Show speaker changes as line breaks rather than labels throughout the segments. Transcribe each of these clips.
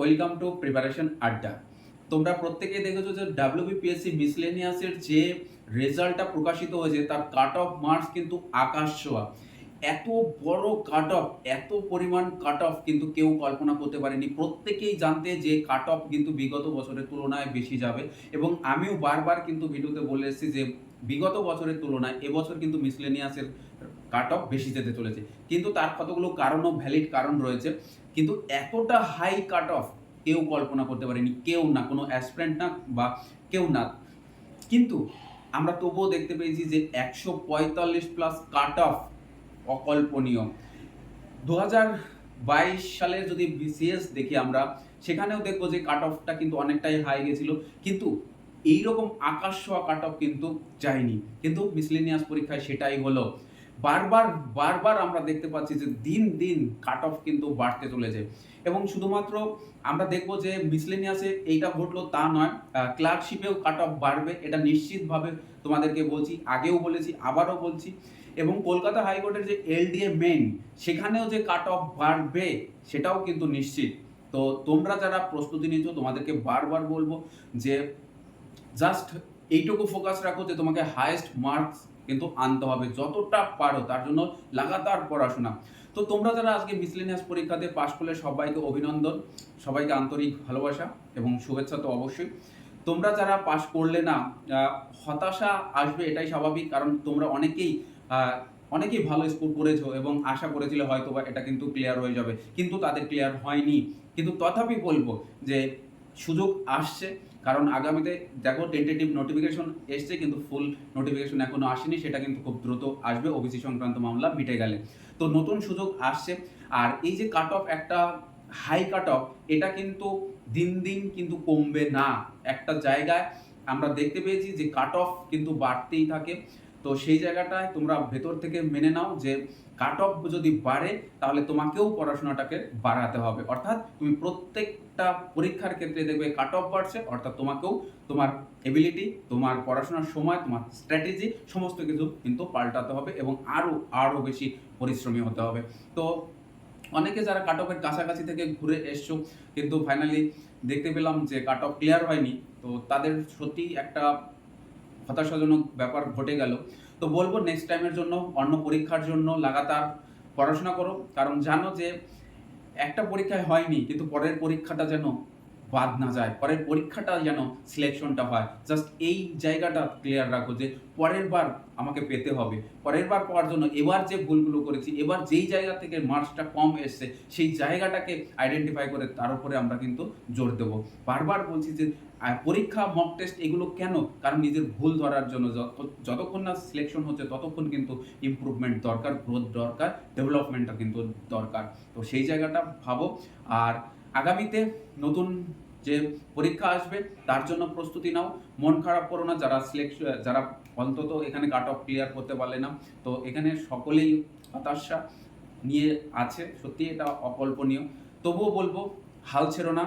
Welcome to preparation আড্ডা। তোমরা প্রত্যেকে দেখেছ যে ডাব্লিউবিপিএসসি মিসলেনিয়াসের যে রেজাল্টটা প্রকাশিত হয়েছে, তার কাট অফ মার্কস কিন্তু আকাশ ছোঁয়া। এত বড় কাট অফ এত পরিমাণ কাট অফ কিন্তু কেউ কল্পনা করতে পারেনি। প্রত্যেকেই জানতে যে কাট অফ কিন্তু বিগত বছরের তুলনায় বেশি যাবে এবং আমিও বারবার কিন্তু ভিডিওতে বলে এসেছি যে বিগত বছরের তুলনায় এবছর কিন্তু মিসলেনিয়াসের কাট অফ বেশি যেতে চলেছে। কিন্তু তার কতগুলো কারণও ভ্যালিড কারণ রয়েছে। কিন্তু এতটা হাই কাট অফ কেউ কল্পনা করতে পারেনি। কেউ না, কোনো অ্যাসপ্রেন্ট না বা কেউ না। কিন্তু আমরা তবুও দেখতে পেয়েছি যে একশো পঁয়তাল্লিশ প্লাস কাট অফ অকল্পনীয়। দু বাইশ সালের যদি বিসিএস দেখি আমরা, সেখানেও দেখব যে কাট অফটা কিন্তু অনেকটাই হাই গেছিল। কিন্তু এইরকম আকাশ ছোঁয়া কাট অফ কিন্তু যায়নি। কিন্তু মিসলেনিয়াস পরীক্ষায় সেটাই হলো। বারবার বারবার আমরা দেখতে পাচ্ছি যে দিন দিন কাট অফ কিন্তু বাড়তে চলেছে। এবং শুধুমাত্র আমরা দেখব যে মিসলেনিয়াসে এইটা ঘটলো তা নয় ক্লার্কশিপেও কাট অফ বাড়বে। এটা নিশ্চিতভাবে তোমাদেরকে বলছি, আগেও বলেছি, আবারও বলছি। এবং কলকাতা হাইকোর্টের যে এলডিএ মেন সেখানেও যে কাট অফ বাড়বে, সেটাও কিন্তু নিশ্চিত। তো তোমরা যারা প্রস্তুতি নিচ্ছ, তোমাদেরকে বারবার বলব যে জাস্ট এইটুকু ফোকাস রাখো যে তোমাকে হায়েস্ট মার্কস কিন্তু আনতে হবে। যতটা পারো, তার জন্য লাগাতার পড়াশোনা। তো তোমরা যারা আজকে মিসলেনিয়াস পরীক্ষাতে পাশ করলে, সবাইকে অভিনন্দন। সবাইকে আন্তরিক ভালোবাসা এবং শুভেচ্ছা তো অবশ্যই। তোমরা যারা পাশ করলে না হতাশা আসবে, এটাই স্বাভাবিক। কারণ তোমরা অনেকেই অনেকেই ভালো স্কোর করেছ এবং আশা করেছিল হয়তো বা এটা কিন্তু ক্লিয়ার হয়ে যাবে, কিন্তু তাদের ক্লিয়ার হয়নি। কিন্তু তথাপি বলব যে সুযোগ আসছে, কারণ আগামীতে দেখো টেন্টেটিভ নোটিফিকেশন এসছে, কিন্তু ফুল নোটিফিকেশন এখনও আসেনি, সেটা কিন্তু খুব দ্রুত আসবে ওবিসি সংক্রান্ত মামলা মিটে গেলে। তো নতুন সুযোগ আসছে, আর এই যে কাট অফ একটা হাই কাট অফ এটা কিন্তু দিন দিন কিন্তু কমবে না। একটা জায়গায় আমরা দেখতে পেয়েছি যে কাট অফ কিন্তু বাড়তেই থাকে। তো সেই জায়গাটায় তোমরা ভেতর থেকে মেনে নাও যে কাট অফ যদি বাড়ে, তাহলে তোমাকেও পড়াশোনাটাকে বাড়াতে হবে। অর্থাৎ তুমি প্রত্যেকটা পরীক্ষার ক্ষেত্রে দেখবে কাট অফ বাড়ছে, অর্থাৎ তোমাকেও তোমার এবিলিটি তোমার পড়াশোনার সময়, তোমার স্ট্র্যাটেজি সমস্ত কিছু কিন্তু পাল্টাতে হবে এবং আরও আরও বেশি পরিশ্রমী হতে হবে। তো অনেকে যারা কাট অফের কাছাকাছি থেকে ঘুরে এসছো, কিন্তু ফাইনালি দেখতে পেলাম যে কাট অফ ক্লিয়ার হয়নি, তো তাদের সত্যি একটা হতাশাজনক ব্যাপার ঘটে গেল। তো বলব নেক্সট টাইমের জন্য, অন্য পরীক্ষার জন্য লাগাতার পড়াশোনা করো। কারণ জানো যে, একটা পরীক্ষায় হয়নি, কিন্তু পরের পরীক্ষাটা যেন বাদ না যায়। পরের পরীক্ষাটা যেন সিলেকশনটা হয়। জাস্ট এই জায়গাটা ক্লিয়ার রাখো যে, পরের বার আমাকে পেতে হবে। পরের বার পাওয়ার জন্য এবার যে ভুলগুলো করেছি, এবার যেই জায়গা থেকে মার্কসটা কম এসছে, সেই জায়গাটাকে আইডেন্টিফাই করে তার উপরে আমরা কিন্তু জোর দেবো। বারবার বলছি যে পরীক্ষা মক টেস্ট এগুলো কেন? কারণ নিজের ভুল ধরার জন্য যতক্ষণ না সিলেকশন হচ্ছে, ততক্ষণ কিন্তু ইমপ্রুভমেন্ট দরকার গ্রোথ দরকার ডেভেলপমেন্টটা কিন্তু দরকার। তো সেই জায়গাটা ভাবো। আর আগামীতে নতুন যে পরীক্ষা আসবে, তার জন্য প্রস্তুতি নাও। মন খারাপ করো না, যারা সিলেকশন যারা অন্তত এখানে কাট অফ ক্লিয়ার করতে পারলে না, তো এখানে সকলেই হতাশা নিয়ে আছে। সত্যি এটা অকল্পনীয়। তবুও বলব, হাল ছেড়ো না,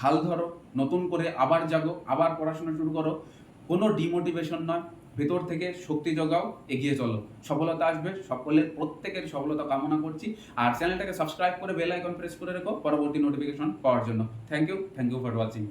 হাল ধরো, নতুন করে আবার জাগো, আবার পড়াশোনা শুরু করো। কোনো ডিমোটিভেশন নয় ভেতর থেকে শক্তি জোগাও, এগিয়ে চলো। সফলতা আসবে। সকলের প্রত্যেকের সফলতা কামনা করছি। আর চ্যানেলটাকে সাবস্ক্রাইব করে বেল আইকন প্রেস করে রেখো। পরবর্তী নোটিফিকেশন পাওয়ার জন্য। Thank you thank you for watching